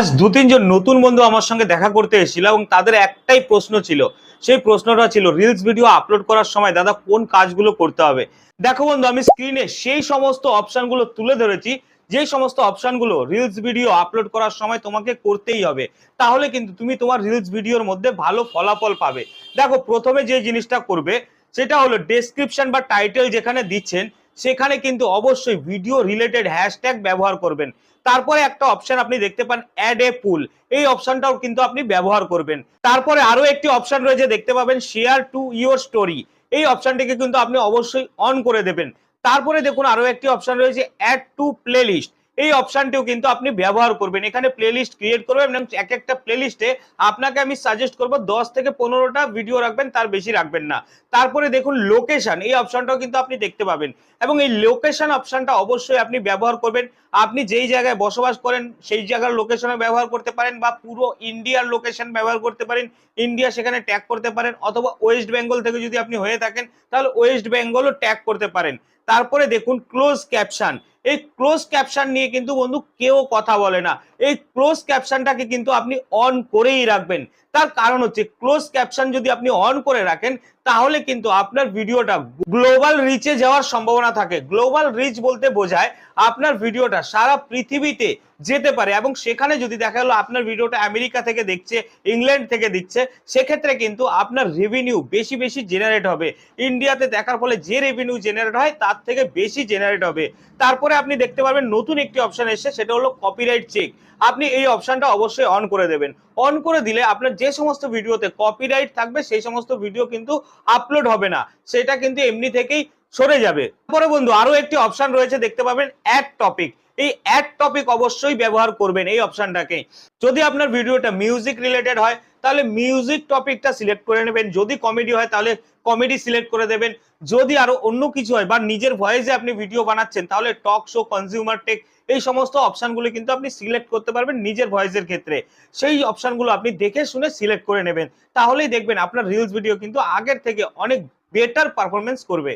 আজ দু তিনজন নতুন বন্ধু আমার সঙ্গে দেখা করতে এসেছিল এবং তাদের একটাই প্রশ্ন ছিল। সেই প্রশ্নটা ছিল রিলস ভিডিও আপলোড করার সময়, দাদা, কোন কাজগুলো করতে হবে? দেখো বন্ধু, আমি স্ক্রিনে সেই সমস্ত অপশনগুলো তুলে ধরেছি। যে সমস্ত অপশনগুলো রিলস ভিডিও আপলোড করার সময় তোমাকে করতেই হবে, তাহলে কিন্তু তুমি তোমার রিলস ভিডিওর মধ্যে ভালো ফলাফল পাবে। দেখো, প্রথমে যে জিনিসটা করবে, সেটা হলো ডেসক্রিপশন বা টাইটেল যেখানে দিচ্ছেন সেখানে কিন্তু অবশ্যই ভিডিও রিলেটেড হ্যাশট্যাগ ব্যবহার করবেন। তারপরে একটা অপশন আপনি দেখতে পান অ্যাড এ পুল এই অপশনটাও কিন্তু আপনি ব্যবহার করবেন। তারপরে আরও একটি অপশন রয়েছে, দেখতে পাবেন শেয়ার টু ইওর স্টোরি এই অপশনটিকে কিন্তু আপনি অবশ্যই অন করে দেবেন। তারপরে দেখুন আরও একটি অপশন রয়েছে অ্যাড টু প্লেলিস্ট এই অপশনটিও কিন্তু আপনি ব্যবহার করবেন। এখানে প্লেলিস্ট ক্রিয়েট করবেন এবং এক একটা প্লেলিস্টে আপনাকে আমি সাজেস্ট করব দশ থেকে পনেরোটা ভিডিও রাখবেন, তার বেশি রাখবেন না। তারপরে দেখুন লোকেশন এই অপশনটাও কিন্তু আপনি দেখতে পাবেন। এবং এই লোকেশন অপশনটা অবশ্যই আপনি ব্যবহার করবেন। আপনি যেই জায়গায় বসবাস করেন, সেই জায়গার লোকেশনে ব্যবহার করতে পারেন বা পুরো ইন্ডিয়ার লোকেশন ব্যবহার করতে পারেন। ইন্ডিয়া সেখানে ট্যাগ করতে পারেন অথবা ওয়েস্ট বেঙ্গল থেকে যদি আপনি হয়ে থাকেন, তাহলে ওয়েস্ট বেঙ্গলও ট্যাগ করতে পারেন। তারপরে দেখুন ক্লোজ ক্যাপশন এই ক্লোজ ক্যাপশন নিয়ে কিন্তু বন্ধু কেউ কথা বলে না। এই ক্লোজ ক্যাপশনটাকে কিন্তু আপনি অন করেই রাখবেন। তার কারণ হচ্ছে ক্লোজ ক্যাপশন যদি আপনি অন করে রাখেন, তাহলে কিন্তু আপনার ভিডিওটা গ্লোবাল রিচে যাওয়ার সম্ভাবনা থাকে। গ্লোবাল রিচ বলতে বোঝায় আপনার ভিডিওটা সারা পৃথিবীতে যেতে পারে। এবং সেখানে যদি দেখা গেলো আপনার ভিডিওটা আমেরিকা থেকে দেখছে, ইংল্যান্ড থেকে দিচ্ছে, সেক্ষেত্রে কিন্তু আপনার রেভিনিউ বেশি বেশি জেনারেট হবে। ইন্ডিয়াতে দেখার ফলে যে রেভিনিউ জেনারেট হয়, তার থেকে বেশি জেনারেট হবে। তারপরে আপনি দেখতে পারবেন নতুন একটি অপশন এসেছে, সেটা হলো কপিরাইট চেক আপনি এই অপশনটা অবশ্যই অন করে দেবেন। অন করে দিলে আপনার যে সমস্ত ভিডিওতে কপিরাইট থাকবে, সেই সমস্ত ভিডিও কিন্তু আপলোড হবে না। সেটা কিন্তু এমনি থেকেই সরে যাবে। তারপরে বন্ধু আরও একটি অপশন রয়েছে, দেখতে পাবেন অ্যাড টপিক এই অ্যাড টপিক অবশ্যই ব্যবহার করবেন এই অপশনটাকে যদি আপনার ভিডিওটা মিউজিক রিলেটেড হয়, তাহলে মিউজিক টপিকটা সিলেক্ট করে নেবেন। যদি কমেডি হয়, তাহলে কমেডি সিলেক্ট করে দেবেন। যদি আরও অন্য কিছু হয় বা নিজের ভয়েসে আপনি ভিডিও বানাচ্ছেন, তাহলে টক শো কনজিউমার টেক এই সমস্ত অপশনগুলো কিন্তু আপনি সিলেক্ট করতে পারবেন নিজের ভয়েসের ক্ষেত্রে। সেই অপশনগুলো আপনি দেখে শুনে সিলেক্ট করে নেবেন। তাহলেই দেখবেন আপনার রিলস ভিডিও কিন্তু আগের থেকে অনেক বেটার পারফরমেন্স করবে।